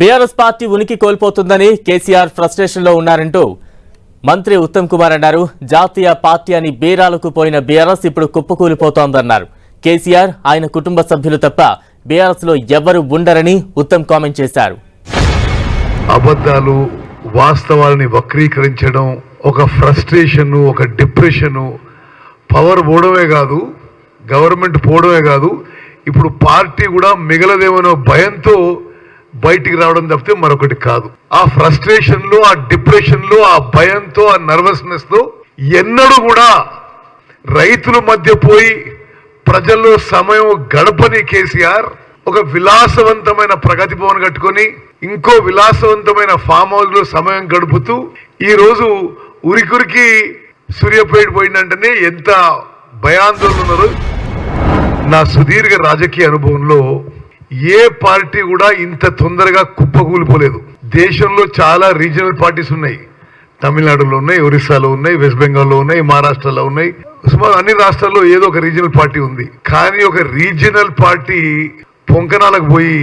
BRS party ఉనికి కోల్పోతుందని కేసీఆర్ ఫ్రస్ట్రేషన్లో ఉన్నారంటూ మంత్రి ఉత్తమ్ కుమార్ అన్నారు. జాతీయ పార్టీ అని బీరాలకు పోయిన బీఆర్ఎస్ ఇప్పుడు కుప్పకూలిపోతోందన్నారు. కేసీఆర్ ఆయన కుటుంబ సభ్యులు తప్ప బీఆర్ఎస్లో ఎవరు ఉండరని ఉత్తమ్ కామెంట్ చేశారు. అబద్ధాలు వాస్తవాలని వక్రీకరించడం ఒక ఫ్రస్ట్రేషన్ ఒక డిప్రెషన్ పవర్ పోవడమే కాదు గవర్నమెంట్ పోవడమే కాదు ఇప్పుడు పార్టీ కూడా మిగలదేమనో భయంతో బయటికి రావడం తప్పితే మరొకటి కాదు. ఆ ఫ్రస్ట్రేషన్లో ఆ డిప్రెషన్లో ఆ భయంతో ఆ నర్వస్నెస్తో ఎన్నడూ కూడా రైతుల మధ్య పోయి ప్రజల్లో సమయం గడపని కేసీఆర్ ఒక విలాసవంతమైన ప్రగతి భవన్ కట్టుకొని ఇంకో విలాసవంతమైన ఫామ్ హౌస్లో సమయం గడుపుతూ ఈ రోజు ఉరికురికి సూర్యపేట పోయిందంటేనే ఎంత భయాందోళన ఉన్నారు నా సుదీర్ఘ రాజకీయ అనుభవంలో ఏ పార్టీ కూడా ఇంత తొందరగా కుప్పకూలిపోలేదు. దేశంలో చాలా రీజనల్ పార్టీస్ ఉన్నాయి. తమిళనాడులో ఉన్నాయి ఒరిస్సాలో ఉన్నాయి వెస్ట్ బెంగాల్లో ఉన్నాయి మహారాష్ట్రలో ఉన్నాయి. సుమారు అన్ని రాష్ట్రాల్లో ఏదో ఒక రీజనల్ పార్టీ ఉంది. కానీ ఒక రీజనల్ పార్టీ పొంకనాలకు పోయి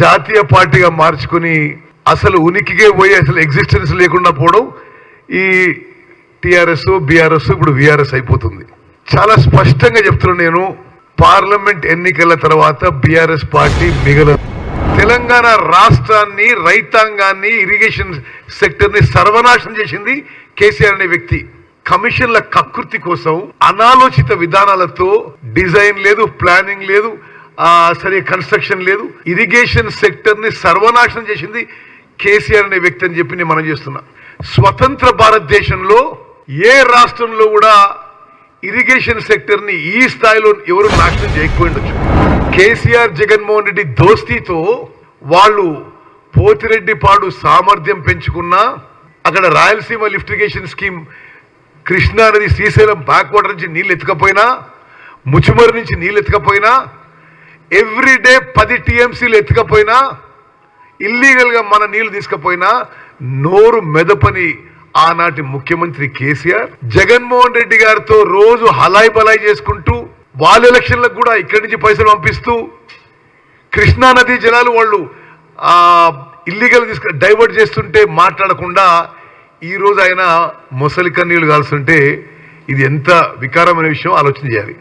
జాతీయ పార్టీగా మార్చుకుని అసలు ఉనికికే పోయి అసలు ఎగ్జిస్టెన్స్ లేకుండా పోవడం ఈ టీఆర్ఎస్ బీఆర్ఎస్ ఇప్పుడు విఆర్ఎస్ అయిపోతుంది. చాలా స్పష్టంగా చెప్తున్నాను నేను. పార్లమెంట్ ఎన్నికల తర్వాత బీఆర్ఎస్ పార్టీ మిగలదు తెలంగాణ రాష్ట్రాన్ని రైతాంగాన్ని ఇరిగేషన్ సెక్టర్ని సర్వనాశనం చేసింది కేసీఆర్ అనే వ్యక్తి. కమిషన్ల కకృతి కోసం అనాలోచిత విధానాలతో డిజైన్ లేదు ప్లానింగ్ లేదు సరే కన్స్ట్రక్షన్ లేదు ఇరిగేషన్ సెక్టర్ని సర్వనాశనం చేసింది కేసీఆర్ అనే వ్యక్తి అని చెప్పి నేను మనం చేస్తున్నా. స్వతంత్ర భారతదేశంలో ఏ రాష్ట్రంలో కూడా ఇరిగేషన్ సెక్టర్ని ఈ స్థాయిలో ఎవరు నాశనం చేయకపోయిండొచ్చు. కేసీఆర్ జగన్మోహన్ రెడ్డి దోస్తీతో వాళ్ళు పోతిరెడ్డి పాడు సామర్థ్యం పెంచుకున్నా అక్కడ రాయలసీమ లిఫ్టిగేషన్ స్కీమ్ కృష్ణా నది శ్రీశైలం బ్యాక్ వాటర్ నుంచి నీళ్ళు ఎత్తుకపోయినా ముచుమరి నుంచి నీళ్ళు ఎత్తుకపోయినా ఎవ్రీ డే పది టీఎంసీలు ఎత్తుకపోయినా ఇల్లీగల్గా మన నీళ్ళు తీసుకపోయినా నోరు మెదపని ఆనాటి ముఖ్యమంత్రి కేసీఆర్ జగన్మోహన్ రెడ్డి గారితో రోజు హలాయి బలాయి చేసుకుంటూ వాళ్ళ ఎలక్షన్లకు కూడా ఇక్కడి నుంచి పైసలు పంపిస్తూ కృష్ణా నదీ జలాలు వాళ్ళు ఇల్లీగల్ తీసుకు డైవర్ట్ చేస్తుంటే మాట్లాడకుండా ఈ రోజు ఆయన మొసలి కన్నీళ్ళు కాల్స్తుంటే ఇది ఎంత వికారమైన విషయం ఆలోచన చేయాలి.